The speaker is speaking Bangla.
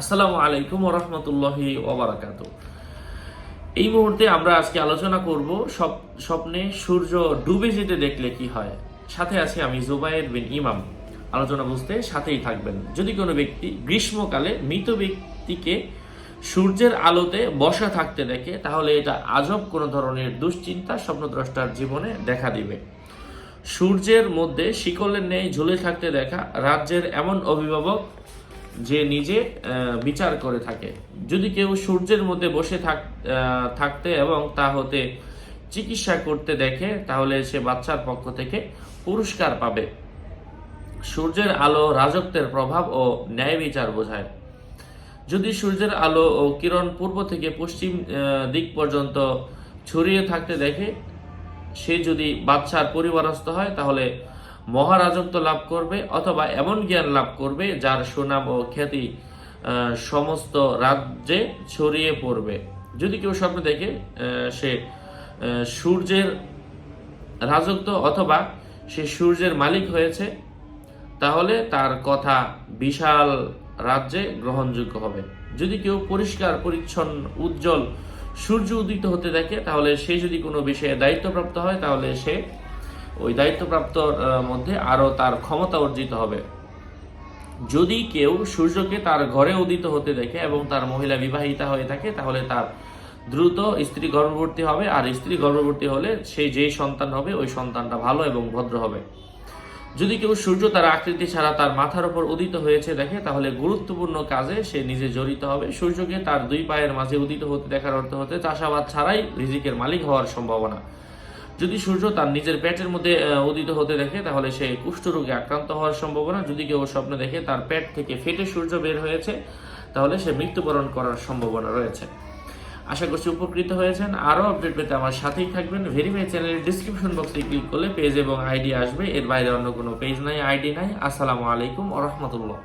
আসসালামু আলাইকুম ওরহমতুল্লাহি ওবরাকাত এই মুহূর্তে আমরা আজকে আলোচনা করব সব স্বপ্নে সূর্য ডুবে যেতে দেখলে কি হয়? সাথে আছি আমি জুবাইর বিন ইমাম। আলোচনা বুঝতে সাথেই থাকবেন। যদি কোনো ব্যক্তি গ্রীষ্মকালে মৃত ব্যক্তিকে সূর্যের আলোতে বসা থাকতে দেখে, তাহলে এটা আজব কোনো ধরনের দুশ্চিন্তা, স্বপ্নদ্রষ্টার জীবনে দেখা দিবে। সূর্যের মধ্যে শিকলের ন্যায় ঝুলে থাকতে দেখা রাজ্যের এমন অভিভাবক যে নিজে বিচার করে থাকে। যদি কেউ সূর্যের মধ্যে বসে থাকতে এবং তা হতে চিকিৎসা করতে দেখে, তাহলে সে বাচ্চার পক্ষ থেকে পুরস্কার পাবে। সূর্যের আলো রাজত্বের প্রভাব ও ন্যায় বিচার বোঝায়। যদি সূর্যের আলো ও কিরণ পূর্ব থেকে পশ্চিম দিক পর্যন্ত ছড়িয়ে থাকতে দেখে, সে যদি বাচ্চার পরিবারস্থ হয়, তাহলে মহারাজত্ব লাভ করবে অথবা এমন জ্ঞান লাভ করবে যার সুনাম ও খ্যাতি সমস্ত রাজ্যে ছড়িয়ে পড়বে। যদি কেউ স্বপ্ন দেখে সে সূর্যের রাজত্ব অথবা সে সূর্যের মালিক হয়েছে, তাহলে তার কথা বিশাল রাজ্যে গ্রহণযোগ্য হবে। যদি কেউ পরিষ্কার, পরিচ্ছন্ন, উজ্জ্বল সূর্য উদিত হতে দেখে, তাহলে সে যদি কোনো বিষয়ে দায়িত্বপ্রাপ্ত হয়, তাহলে সে ওই দায়িত্বপ্রাপ্তর মধ্যে আরও তার ক্ষমতা অর্জিত হবে। যদি কেউ সূর্যকে তার ঘরে উদিত হতে দেখে এবং তার মহিলা বিবাহিতা হয়ে থাকে, তাহলে তার দ্রুত স্ত্রী গর্ভবতী হবে, আর স্ত্রী গর্ভবতী হলে সে যেই সন্তান হবে, ওই সন্তানটা ভালো এবং ভদ্র হবে। যদি কেউ সূর্য তার আকৃতি ছাড়া তার মাথার উপর উদিত হয়েছে দেখে, তাহলে গুরুত্বপূর্ণ কাজে সে নিজে জড়িত হবে। সূর্যকে তার দুই পায়ের মাঝে উদিত হতে দেখার অর্থ হতে চাষাবাদ ছাড়াই রিজিকের মালিক হওয়ার সম্ভাবনা। যদি সূর্য তার নিজের পেটের মধ্যে উদিত হতে দেখে, তাহলে সে কুষ্ঠরোগে আক্রান্ত হওয়ার সম্ভাবনা। যদি কেউ স্বপ্ন দেখে তার পেট থেকে ফেটে সূর্য বের হয়েছে, তাহলে সে মৃত্যুবরণ করার সম্ভাবনা রয়েছে। আশা করছি উপকৃত হয়েছেন। আরও আপডেট পেতে আমার সাথেই থাকবেন। ভেরিফাই চ্যানেলের ডিসক্রিপশন বক্সে ক্লিক করলে পেজ এবং আইডি আসবে। এর বাইরে অন্য কোনো পেজ নাই আইডি নাই। আসসালামু আলাইকুম ওরহমতুল্লাহ